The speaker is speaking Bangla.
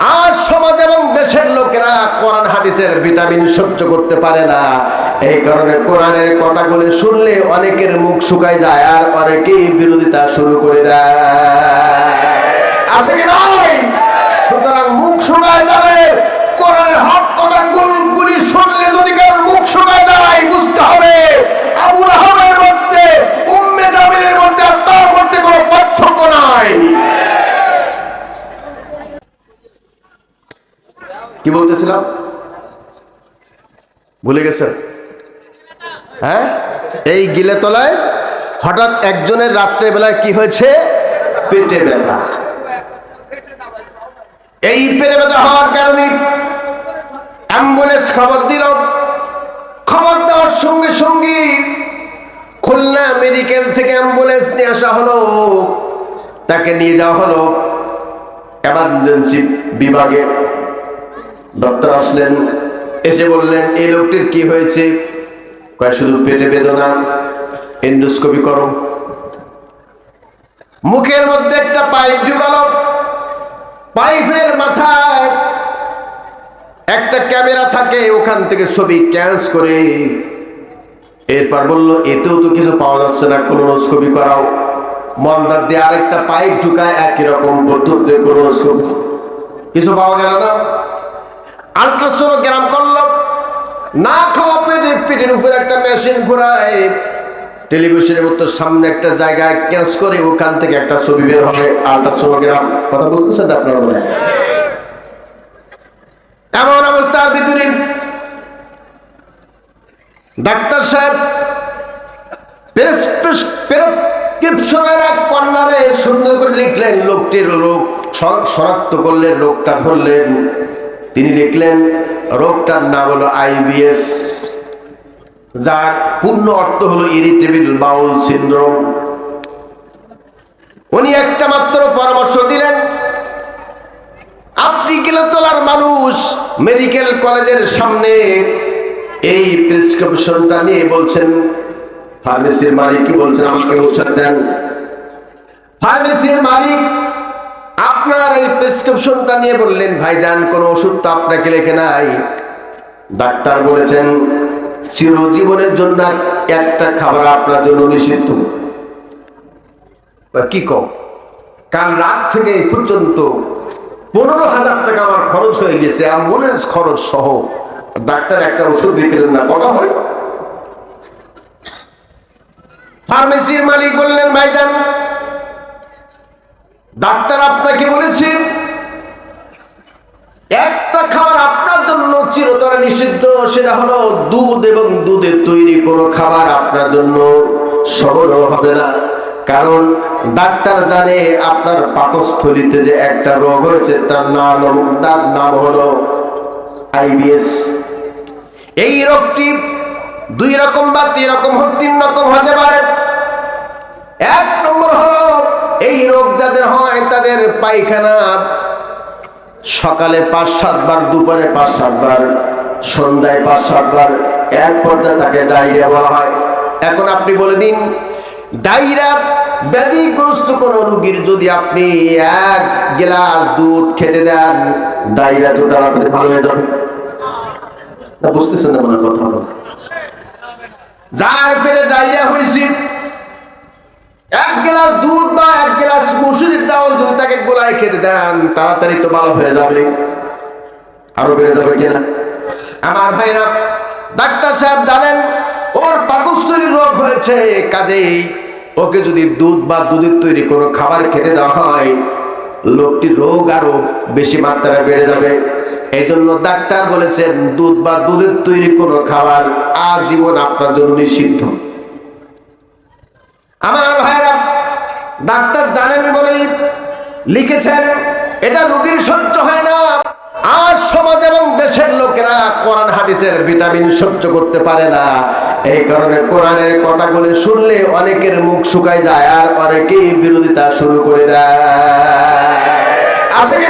আজ সমাজ এবং দেশের লোকেরা কোরআন, হাদিসের ভিটামিন সহ্য করতে পারে না। এই কারণে কোরআনের কথাগুলি শুনলে অনেকের মুখ শুকায় যায় আর অনেকেই বিরোধিতা শুরু করে দেয়। আছে কি নাই? সুতরাং মুখ শুকায় যাবে কোরআনের হক কথাগুলি শুনলে যদি কারোর মুখ শুকায় যায় বুঝতে হবে আবুল আহমের মধ্যে উম্মে জামিনের মধ্যে আর তার মধ্যে কোনো পার্থক্য নাই কি বলতেছিলাম? ভুলে গেছেন হ্যাঁ? এই গিলে তলায় হঠাৎ একজনের রাত্রে বেলায় কি হয়েছে? পেটে ব্যথা। এই পেটে ব্যথা হওয়ার কারণে অ্যাম্বুলেন্স খবর দিল। খবর দেওয়ার সঙ্গে সঙ্গে খুলনা মেডিকেল থেকে অ্যাম্বুলেন্স নিয়ে আসা হলো। তাকে নিয়ে যাওয়া হলো। এমার্জেন্সি বিভাগে। ডক্টর আসলেন, এসে বললেন, এই লোকটির কি হয়েছে? কয়, শুধু পেটে বেদনা। এন্ডোস্কোপি করো। মুখের মধ্যে একটা পাইপ ঢুকালো। পাইপের মাথায় একটা ক্যামেরা থাকে, ওখান থেকে ছবি ক্যান্স করে। এরপর বলল, এতেও তো কিছু পাওয়া যাচ্ছে না কোলোনোস্কোপি করাও। মন্দার দিয়ে আরেকটা পাইপ ঢুকায়, একই রকম পদ্ধতিতে কোলোনোস্কোপি কিছু পাওয়া গেল না। আল্ট্রাসোনোগ্রাম করল। না খাওয়া পেটে পেটের উপরে একটা মেশিন ঘোরায়। টেলিভিশনের মতো সামনে একটা জায়গায় ক্যাচ করে ওখান থেকে একটা ছবি বের হবে আল্ট্রাসোনোগ্রাম। কথা বলতেছেন আপনারা বলে এমন অবস্থার ভিতরে ডাক্তার সাহেব প্রেসক্রিপশনের এক কর্নারে সুন্দর করে লিখলেন, লোকটির লোক শ- শনাক্ত করলেন রোগটা ধরলেন তিনি লিখলেন রোগটার নাম হলো আইবিএস, যার পূর্ণ অর্থ হলো ইরিটেবল বাউল সিন্ড্রোম। উনি একটা মাত্র পরামর্শ দিলেন, আপনি কিলোতলার মানুষ, মেডিকেল কলেজের সামনে এই প্রেসক্রিপশনটা নিয়ে বলছেন, ফার্মেসির মালিক কি বলছেন আমাকে ওষুধ দেন। ফার্মেসির মালিক আপনার এই প্রেসক্রিপশনটা নিয়ে বললেন, ভাইজান, কোন ওষুধ তো আপনাকে লেখে নাই। ডাক্তার বলেছেন, চিরজীবনের জন্য একটা খাবার আপনার জন্য নিষিদ্ধ। কি কম কাল রাত থেকে এই পর্যন্ত পনেরো হাজার টাকা আমার খরচ হয়ে গেছে, অ্যাম্বুলেন্স খরচ সহ। ডাক্তার একটা ওষুধ দিলেন না, কথা হয় ফার্মেসির মালিক বললেন, ভাইজান ডাক্তার আপনাকে বলেছেন একটা খাবার আপনার জন্য চিরতরে নিষিদ্ধ, সেটা হলো দুধ এবং দুধের তৈরি কোনো খাবার আপনার জন্য সবল হবে না। কারণ ডাক্তার জানে আপনার পাকস্থলিতে যে একটা রোগ হয়েছে, তার নাম তার নাম হলো আইবিএস। এই রোগটি দুই রকম বা তিন রকম তিন রকম হতে পারে। এক এই রোগ যাদের হয় তাদের পায়খানা সকালে পাঁচ, সাতবার, দুপুরে পাঁচ, সাতবার, সন্ধ্যায় পাঁচ, সাতবার, এক পর্যায়ে তাকে ডায়রিয়া বলা হয়। এখন আপনি বলে দিন, ডায়রিয়া ব্যাধিগ্রস্ত কোন রুগীর যদি আপনি এক গ্লাস দুধ খেতে দেন, ডায়রিয়া তো তাড়াতাড়ি ভালো হয়ে যাবে। না বুঝতেছেন না মনে কথা যার পেটে ডায়রিয়া হয়েছে, এক গ্লাস দুধ মুসুরির ডাউল যদি তাকে গোলায় খেতে দেন, তাড়াতাড়ি তো ভালো হয়ে যাবে। আরও বেড়ে যাবে কিনা? আমার ভাইরা, ডাক্তার সাহেব জানেন, ওর পাকস্থলীর রোগ হয়েছে, কাজেই ওকে যদি দুধ বা দুধের তৈরি কোনো খাবার খেতে দেওয়া হয়, লোকটির রোগ আরও বেশি মাত্রায় বেড়ে যাবে। এই জন্য ডাক্তার বলেছেন, দুধ বা দুধের তৈরি কোনো খাবার আজীবন আপনার জন্য নিষিদ্ধ। আমার ভাইরা ডাক্তার জানেন বলেই লিখেছেন, এটা রুগীর সহ্য হয় না। আজ সমাজ এবং দেশের লোকেরা কোরআন, হাদিসের ভিটামিন সহ্য করতে পারে না। এই কারণে কোরআনের কথাগুলি শুনলে অনেকের মুখ শুকায় যায় আর অনেকেই বিরোধিতা শুরু করে দেয়। আছে কি